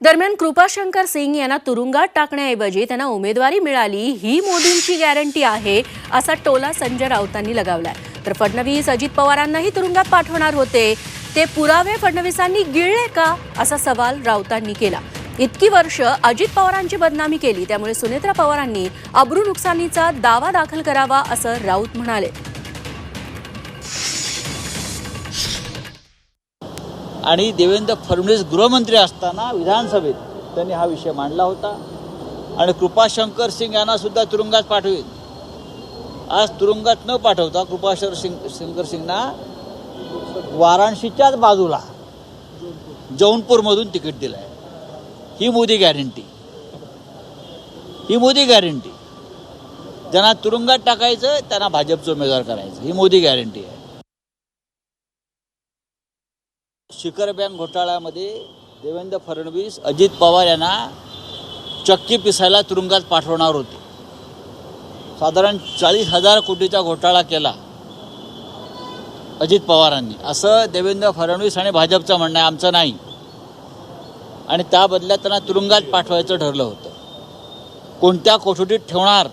दरम्यान कृपाशंकर सिंग यांना तुरुंगात टाकण्याऐवजी त्यांना उमेदवारी मिळाली. ही मोदींची गॅरंटी आहे असा टोला संजय राऊतांनी लगावलाय. तर फडणवीस अजित पवारांनाही तुरुंगात पाठवणार होते. ते पुरावे फडणवीसांनी गिळले का असा सवाल राऊतांनी केला. इतकी वर्ष अजित पवारांची बदनामी केली त्यामुळे सुनेत्रा पवारांनी अब्रू नुकसानीचा दावा दाखल करावा असं राऊत म्हणाले. आणि देवेंद्र फडणवीस गृहमंत्री असताना विधानसभेत त्यांनी हा विषय मांडला होता. आणि कृपाशंकर सिंग यांना सुद्धा तुरुंगात पाठवेल आज तुरुंगात न पाठवता कृपाशंकर सिंग शंकर सिंगना वाराणसीच्याच बाजूला जौनपूरमधून तिकीट दिलं आहे ही मोदी गॅरंटी ही मोदी गॅरंटी ज्यांना तुरुंगात टाकायचं त्यांना भाजपचं उमेदवार करायचं ही मोदी गॅरंटी आहे. शिखर बँक घोटाळ्यामध्ये देवेंद्र फडणवीस अजित पवार यांना चक्की पिसायला तुरुंगात पाठवणार होते. साधारण चाळीस हजार कोटीचा घोटाळा केला अजित पवारांनी. असं देवेंद्र फडणवीस आणि भाजपचं म्हणणं आहे. आमचं नाही. आणि त्या बदल्यात त्यांना तुरुंगात पाठवायचं ठरलं होतं. कोणत्या कोठडीत ठेवणार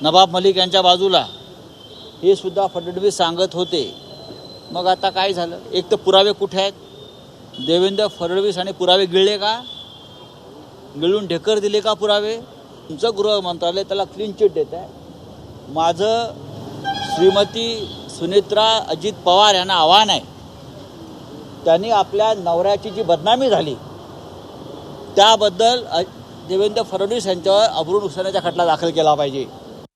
नवाब मलिक यांच्या बाजूला हे सुद्धा फडणवीस सांगत होते. मग आता काय झालं? एक तर पुरावे कुठे आहेत? देवेंद्र फडणवीस आणि पुरावे गिळले का? गिळून ढेकर दिले का पुरावे? तुमचं गृह मंत्रालय त्याला क्लीन चिट देत आहे. माझं श्रीमती सुनेत्रा अजित पवार यांना आव्हान आहे. त्यांनी आपल्या नवऱ्याची जी बदनामी झाली त्याबद्दल अ- देवेंद्र फडणवीस यांच्यावर अब्रू नुकसानाचा खटला दाखल केला पाहिजे.